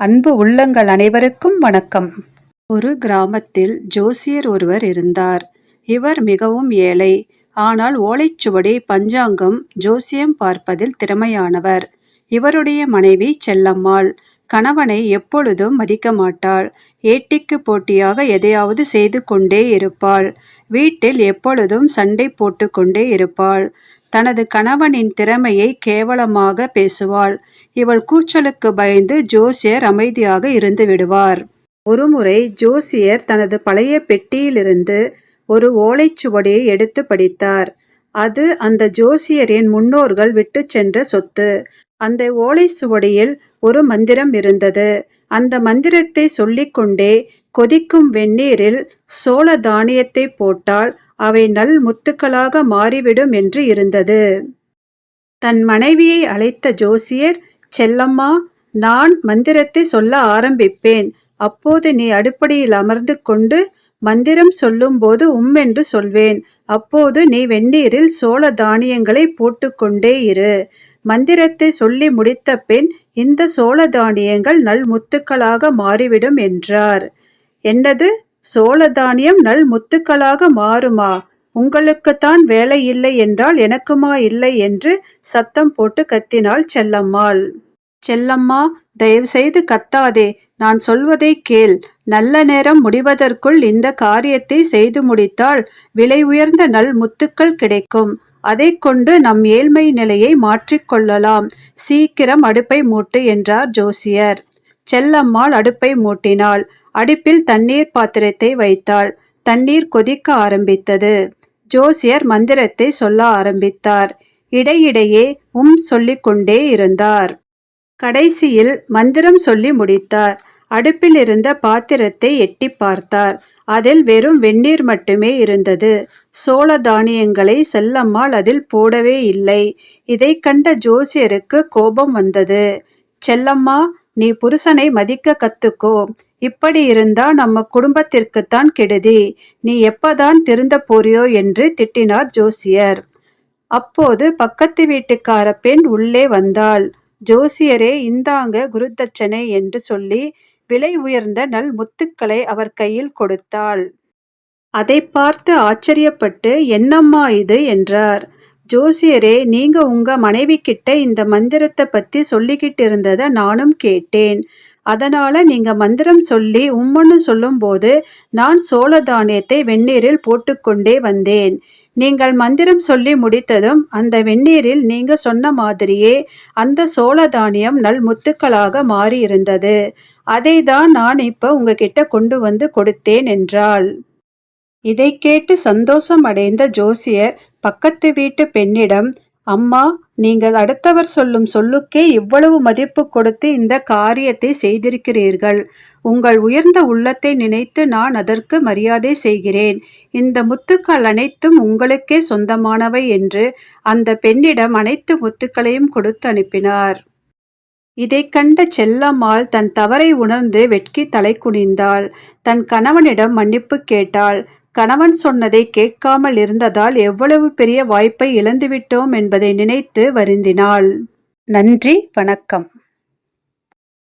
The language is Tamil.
அன்பு உள்ளங்கள் அனைவருக்கும் வணக்கம். ஒரு கிராமத்தில் ஜோசியர் ஒருவர் இருந்தார். இவர் மிகவும் ஏழை. ஆனால் ஓலைச்சுவடி பஞ்சாங்கம் ஜோசியம் பார்ப்பதில் திறமையானவர். இவருடைய மனைவி செல்லம்மாள். கணவனை எப்பொழுதும் மதிக்க மாட்டாள். ஏட்டிக்கு போட்டியாக எதையாவது செய்து கொண்டே இருப்பாள். வீட்டில் எப்பொழுதும் சண்டை போட்டு கொண்டே இருப்பாள். தனது கணவனின் திறமையை கேவலமாக பேசுவாள். இவள் கூச்சலுக்கு பயந்து ஜோசியர் அமைதியாக இருந்து விடுவார். ஒருமுறை ஜோசியர் தனது பழைய பெட்டியிலிருந்து ஒரு ஓலைச்சுவடியை எடுத்து படித்தார். அது அந்த ஜோசியரின் முன்னோர்கள் விட்டு சென்ற சொத்து. அந்த ஓலை சுவடியில் ஒரு மந்திரம் இருந்தது. அந்த மந்திரத்தை சொல்லிக்கொண்டே கொதிக்கும் வெந்நீரில் சோள தானியத்தை போட்டால் அவை நல் முத்துக்களாக மாறிவிடும் என்று இருந்தது. தன் மனைவியை அழைத்த ஜோசியர் செல்லம்மா நான் மந்திரத்தை சொல்ல ஆரம்பிப்பேன். அப்போது நீ அடுப்படியில் அமர்ந்து கொண்டு மந்திரம் சொல்லும்போது உம்மென்று சொல்வேன். அப்போது நீ வெந்நீரில் சோள தானியங்களை போட்டுக்கொண்டே இரு. மந்திரத்தை சொல்லி முடித்த பின் இந்த சோள தானியங்கள் நல் முத்துக்களாக மாறிவிடும் என்றார். என்னது? சோள தானியம் நல் முத்துக்களாக மாறுமா? உங்களுக்குத்தான் வேலை இல்லை என்றால் எனக்குமா இல்லை என்று சத்தம் போட்டு கத்தினாள் செல்லம்மாள். செல்லம்மா தயவுசெய்து கத்தாதே. நான் சொல்வதை கேள். நல்ல நேரம் முடிவதற்குள் இந்த காரியத்தை செய்து முடித்தால் விலை உயர்ந்த நல் முத்துக்கள் கிடைக்கும். அதை கொண்டு நம் ஏழ்மை நிலையை மாற்றிக்கொள்ளலாம் சீக்கிரம் அடுப்பை மூட்டு என்றார் ஜோசியர். செல்லம்மாள் அடுப்பை மூட்டினாள். அடுப்பில் தண்ணீர் பாத்திரத்தை வைத்தாள். தண்ணீர் கொதிக்க ஆரம்பித்தது. ஜோசியர் மந்திரத்தை சொல்ல ஆரம்பித்தார். இடையிடையே உம் சொல்லிக்கொண்டே இருந்தார். கடைசியில் மந்திரம் சொல்லி முடித்தார். அடுப்பில் இருந்த பாத்திரத்தை எட்டி பார்த்தார். அதில் வெறும் வெந்நீர் மட்டுமே இருந்தது. சோள தானியங்களை செல்லம்மாள் அதில் போடவே இல்லை. இதை கண்ட ஜோசியருக்கு கோபம் வந்தது. செல்லம்மா நீ புருஷனை மதிக்க கத்துக்கோ. இப்படி இருந்தா நம்ம குடும்பத்திற்குத்தான் கெடுதி. நீ எப்பதான் திருந்த போறியோ என்று திட்டினார் ஜோசியர். அப்போது பக்கத்து வீட்டுக்கார பெண் உள்ளே வந்தாள். ஜோசியரே இந்தாங்க குருதட்சணை என்று சொல்லி விலை உயர்ந்த நல் முத்துக்களை அவர் கையில் கொடுத்தாள். அதை பார்த்து ஆச்சரியப்பட்டு என்னம்மா இது? என்றார். ஜோசியரே நீங்க உங்க மனைவி கிட்ட இந்த மந்திரத்தை பத்தி சொல்லிக்கிட்டு இருந்ததை நானும் கேட்டேன். அதனால நீங்க மந்திரம் சொல்லி உம்மன்னு சொல்லும்போது நான் சோழ தானியத்தை வெந்நீரில் போட்டுக்கொண்டே வந்தேன். நீங்கள் மந்திரம் சொல்லி முடித்ததும் அந்த வெந்நீரில் நீங்க சொன்ன மாதிரியே அந்த சோழ தானியம் நல் முத்துக்களாக மாறியிருந்தது. அதை தான் நான் இப்ப உங்ககிட்ட கொண்டு வந்து கொடுத்தேன் என்றாள். இதை கேட்டு சந்தோஷம் அடைந்த ஜோசியர் பக்கத்து வீட்டு பெண்ணிடம் அம்மா நீங்கள் அடுத்தவர் சொல்லும் சொல்லுக்கே இவ்வளவு மதிப்பு கொடுத்து இந்த காரியத்தை செய்திருக்கிறீர்கள். உங்கள் உயர்ந்த உள்ளத்தை நினைத்து நான் அதற்கு மரியாதை செய்கிறேன். இந்த முத்துக்கள் அனைத்தும் உங்களுக்கே சொந்தமானவை என்று அந்த பெண்ணிடம் அனைத்து முத்துக்களையும் கொடுத்து அனுப்பினார். இதை கண்ட செல்லம்மாள் தன் தவறை உணர்ந்து வெட்கி தலை குனிந்தாள். தன் கணவனிடம் மன்னிப்பு கேட்டாள். கணவன் சொன்னதை கேட்காமல் இருந்ததால் எவ்வளவு பெரிய வாய்ப்பை இழந்துவிட்டோம் என்பதை நினைத்து வருந்தினாள். நன்றி வணக்கம்.